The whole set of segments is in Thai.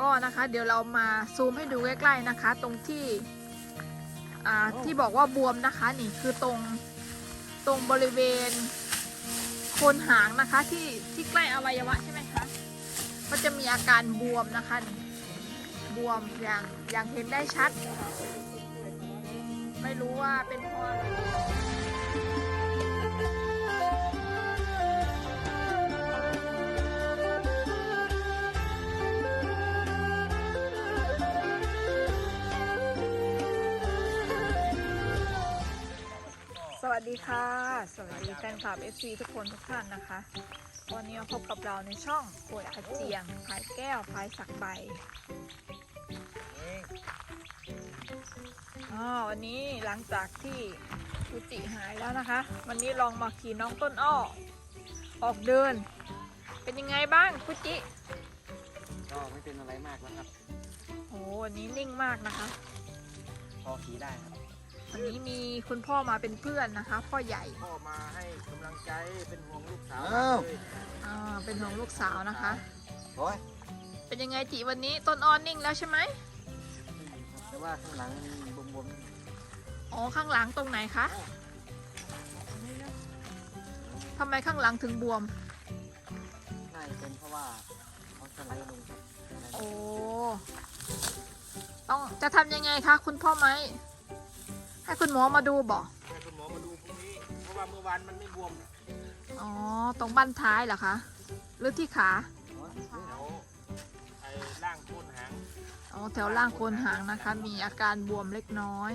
ก็นะคะเดี๋ยวเรามาซูมให้ดูใกล้ ๆนะคะ ตรงที่อ่าที่บอกว่าบวมนะคะนี่คือตรงตรงบริเวณโคนหางนะคะที่ที่ใกล้อวัยวะใช่ไหมคะก็จะมีอาการบวมนะคะนี่บวมอย่างอย่างเห็นได้ชัด ไม่รู้ว่าเป็นเพราะอะไร สวัสดีค่ะ สวัสดีแฟนคลับ FC ทุกคนทุกท่านนะคะ วันนี้มาพบกับเราในช่องปวดอาเจียงพายแก้วพายสักใบอ๋อวันนี้หลังจากที่ฟูจิหายแล้วนะคะ วันนี้ลองมาขี่น้องต้นอ้อ ออกเดิน เป็นยังไงบ้างฟูจิ ก็ไม่เป็นอะไรมากแล้วครับ โอ้วันนี้นิ่งมากนะคะ พอขี่ได้ครับ วันนี้มีคุณพ่อมาเป็นเพื่อนนะคะ พ่อใหญ่พ่อมาให้กำลังใจเป็นห่วงลูกสาวอ้าว เลยอ่าเป็นของลูกสาวนะคะ โอ้ยเป็นยังไงจิวันนี้ต้นอ้อนิ่งแล้วใช่ไหมแต่ว่าข้างหลังมันบวมอ๋อข้างหลังตรงไหนคะทำไมข้างหลังถึงบวม ๆน่าจะเป็นเพราะว่าเขาสไลด์ลงครับสไลด์ลโอ้งต้องจะทำยังไงคะคุณพ่อไหมให้ คุณหมอมาดูบอกให้คุณหมอมาดูพรุ่งนี้ เพราะว่าเมื่อวานมันไม่บวมอ๋อ ตรงบั้นท้ายเหรอคะ หรือที่ขาโอ้ยแถวไอ้ล่างโคนหางอ๋อ แถวล่างโคนหางนะคะ มีอาการบวมเล็กน้อย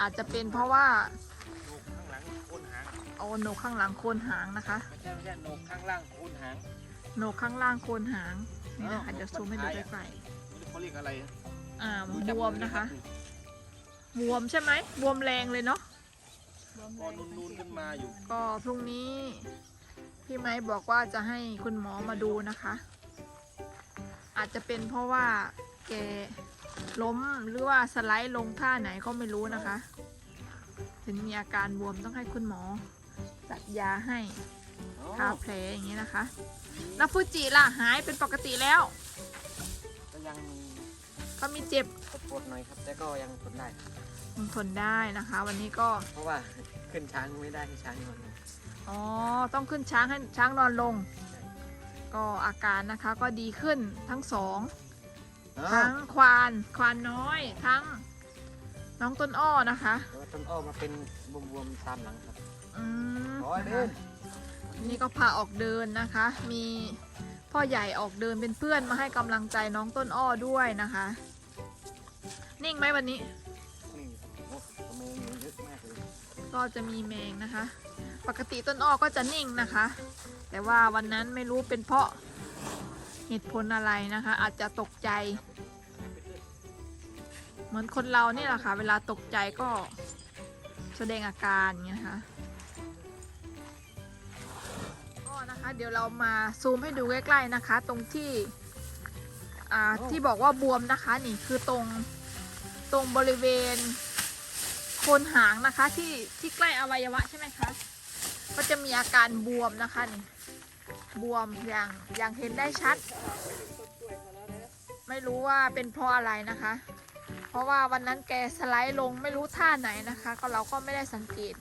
อาจจะเป็นเพราะว่าโหนกข้างหลังโคนหาง โอ้โหนกข้างหลังโคนหางนะคะ ไม่ใช่ไม่ใช่โหนกข้างล่างโคนหางโหนกข้างล่างโคนหางนี่นะคะเดี๋ยวซูมให้ดูใกล้ไม่รู้เขาเรียกอะไรๆอ่าดูจากบวมนะคะ บวมใช่ไหมบวมแรงเลยเนาะพอนูนๆขึ้นมาอยู่ก็พรุ่งนี้พี่ไม้บอกว่าจะให้คุณหมอมาดูนะคะ อาจจะเป็นเพราะว่าแกล้มหรือว่าสไลด์ลงท่าไหนก็ไม่รู้นะคะ ถึงมีอาการบวมต้องให้คุณหมอจัดยาให้โอ้ทาแผลอย่างนี้นะคะแล้วฟูจิล่ะหายเป็นปกติแล้ว ก็ยังมีก็มีเจ็บปวดๆหน่อยครับ แต่ก็ยังทนได้ครับยัง ทนได้นะคะ วันนี้ก็ เพราะว่าขึ้นช้างไม่ได้ให้ช้างนอนลงอ๋อ ต้องขึ้นช้างให้ช้างนอนลง ก็อาการนะคะก็ดีขึ้นทั้งสองอ้าทั้วงควานควานน้อย ทั้งน้องต้นอ้อนะคะ แต่ว่าต้นอ้อมาเป็นบวมๆตามหลังครับอืมโอ้ยเดินนี่ก็พาออกเดินนะคะ มีพ่อใหญ่ออกเดินเป็นเพื่อนมาให้กำลังใจน้องต้นอ้อด้วยนะคะ นิ่งไหมวันนี้นี่ ก็จะมีแมงนะคะ ปกติต้นอ้อก็จะนิ่งนะคะ แต่ว่าวันนั้นไม่รู้เป็นเพราะเหตุผลอะไรนะคะ อาจจะตกใจ เหมือนคนเราเนี่ยแหละค่ะ เวลาตกใจก็แสดงอาการอย่างเงี้ยนะคะก็นะคะเดี๋ยวเรามาซูมให้ดูใกล้ๆนะคะ ตรงที่อ่าที่บอกว่าบวมนะคะนี่คือตรงตรงบริเวณโคนหางนะคะที่ที่ใกล้อวัยวะใช่ไหมคะ ก็จะมีอาการบวมนะคะนี่บวมอย่างอย่างเห็นได้ชัด ไม่รู้ว่าเป็นเพราะอะไรนะคะ เพราะว่าวันนั้นแกสไลด์ลงไม่รู้ท่าไหนนะคะ ก็เราก็ไม่ได้สังเกต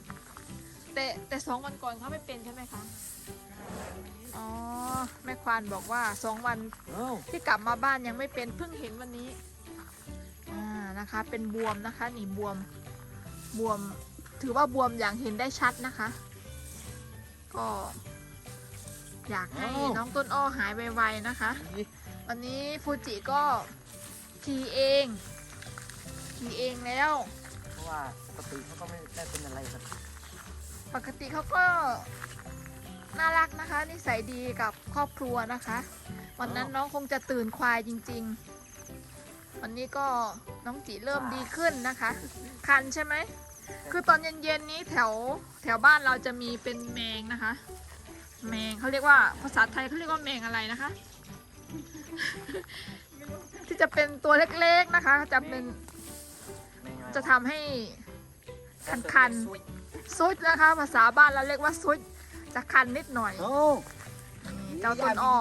แต่แต่สองวันก่อนเขาไม่เป็นใช่ไหมคะอ๋อแม่ควานบอกว่าสองวันเอ้าที่กลับมาบ้านยังไม่เป็นเพิ่งเห็นวันนี้อ่านะคะ เป็นบวมนะคะนี่บวม บวมถือว่าบวมอย่างเห็นได้ชัดนะคะ ก็ อยากให้น้องต้นอ้อหายไวๆนะคะ วันนี้ฟูจิก็ขี่เองขี่เองแล้ว เพราะว่าปกติเขาก็ไม่ได้เป็นอะไรครับปกติเขาก็น่ารักนะคะ นิสัยดีกับครอบครัวนะคะ วันนั้นน้องคงจะตื่นควายจริง ๆ วันนี้ก็น้องจีเริ่มดีขึ้นนะคะ คันใช่ไหม คือตอนเย็นๆนี้แถวแถวบ้านเราจะมีเป็นแมงนะคะ แมงเขาเรียกว่าภาษาไทยเขาเรียกว่าแมงอะไรนะคะ ที่จะเป็นตัวเล็กๆนะคะ จะเป็นไม่ง่ายจะทำให้คันๆซุดนะคะ ภาษาบ้านเราเรียกว่าซุดจะคันนิดหน่อยโอ้นี่เจ้าต้นอ้อ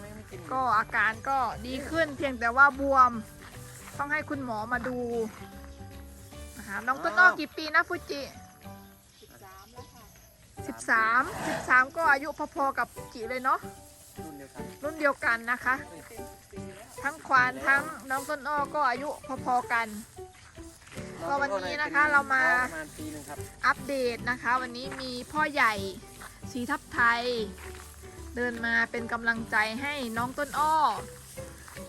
ไม่เขึ้นก็อาการก็ดีขึ้นเพียงแต่ว่าบวม ต้องให้คุณหมอมาดูนะคะน้องต้นอ้อกี่ปีนะฟูจิ13 13ก็อายุพอๆกับจิเลยเนาะรุ่นเดียวกันรุ่นเดียวกันนะคะ ทั้งควานทั้งน้องต้นอ้อก็อายุพอๆกันก็วันนี้นะคะเรามาประมาณปีหนึงครับอัปเดตนะคะ วันนี้มีพ่อใหญ่สีทับไทย เดินมาเป็นกำลังใจให้น้องต้นอ้อ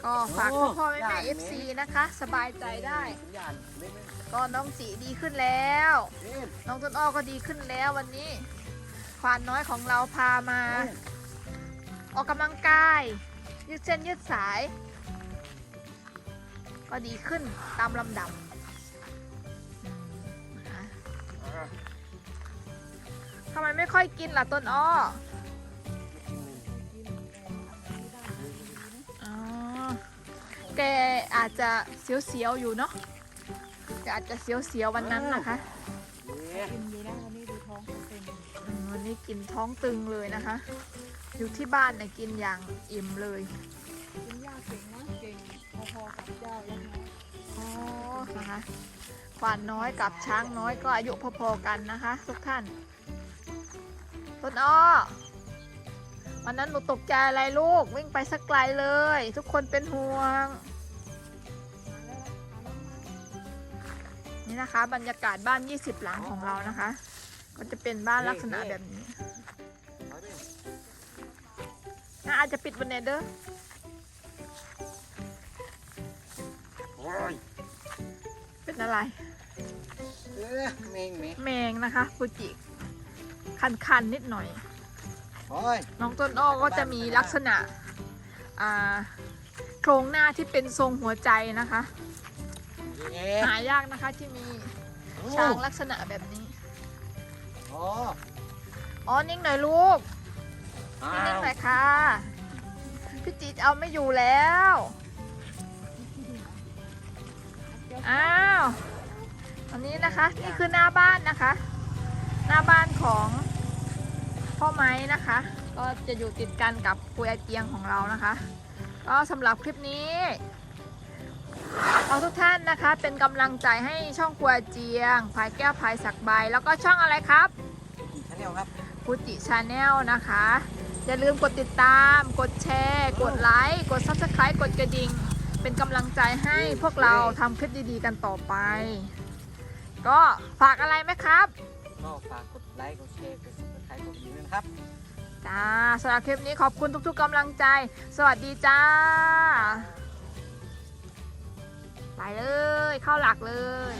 ก็ฝากพ่อพ่อแม่แม่เอฟซีนะคะ สบายใจได้ สัญญาณเล่นก็น้องจีดีขึ้นแล้ว เล่นน้องต้นอ้อก็ดีขึ้นแล้ววันนี้ ควานน้อยของเราพามา ออกกำลังกาย ยืดเส้นยืดสาย ก็ดีขึ้นตามลำดับอืมนะคะอ่าทำไมไม่ค่อยกินล่ะต้นอ้ออ๋อ แกอาจจะเสียวๆอยู่เนาะแกอาจจะเสียวๆวันนั้นนะคะเนี่ยกินอยู่นะวันนี้ดูท้องเต็มอืมวันนี้กินท้องตึงเลยนะคะ อยู่ที่บ้านเนี่ยกินอย่างอิ่มเลย กินยาเก่งนะเก่งพอๆกับเจ้าแล้วนะอ๋อนะคะควานน้อยกับช้างน้อยก็อายุพอๆกันนะคะ ทุกท่านต้นอ้อ วันนั้นหนูตกใจอะไรลูก วิ่งไปสักไกลเลย ทุกคนเป็นห่วงมาแล้วนะเอาน้องมานี่นะคะ บรรยากาศบ้าน 20 หลังของเรานะคะ ก็จะเป็นบ้านลักษณะแบบนี้เอาดิน่าอาจจะปิดวันเนเดอร์โอ้ยเป็นอะไรเอ๊ะเมงเมงแมงนะคะฟูจิคันๆนิดหน่อยโอ้ย น้องต้นอ้อก็จะมีลักษณะอ่าโครงหน้าที่เป็นทรงหัวใจนะคะเอ๊ะหายากนะคะที่มีช้างลักษณะแบบนี้โอ้อ๋อนิ่งหน่อยลูกอ้านิ่งวๆหน่อยค่ะ พี่จีจะเอาไม่อยู่แล้ว อ้าวอันนี้นะคะ นี่คือหน้าบ้านนะคะ หน้าบ้านของ พ่อไม้นะคะ ก็จะอยู่ติดกันกับคุยอาเจียงของเรานะคะ ก็สำหรับคลิปนี้เราทุกท่านนะคะ เป็นกำลังใจให้ช่องครัวเจียงพายแก้วพายสักใบ แล้วก็ช่องอะไรครับชาแนลครับฟูจิชาแนลนะคะ อย่าลืมกดติดตาม กดแชร์ กดไลค์ กด Subscribe กดกระดิ่ง เป็นกำลังใจให้พวกเราทำคลิปดีๆกันต่อไป ก็ฝากอะไรไหมครับ ก็ฝากกดไลค์ กดแชร์กด ให้ผมอีกนึครับ จ้าสำหรับคลิปนี้ขอบคุณทุกๆกำลังใจ สวัสดีจ้า ไปเลย เข้าหลักเลย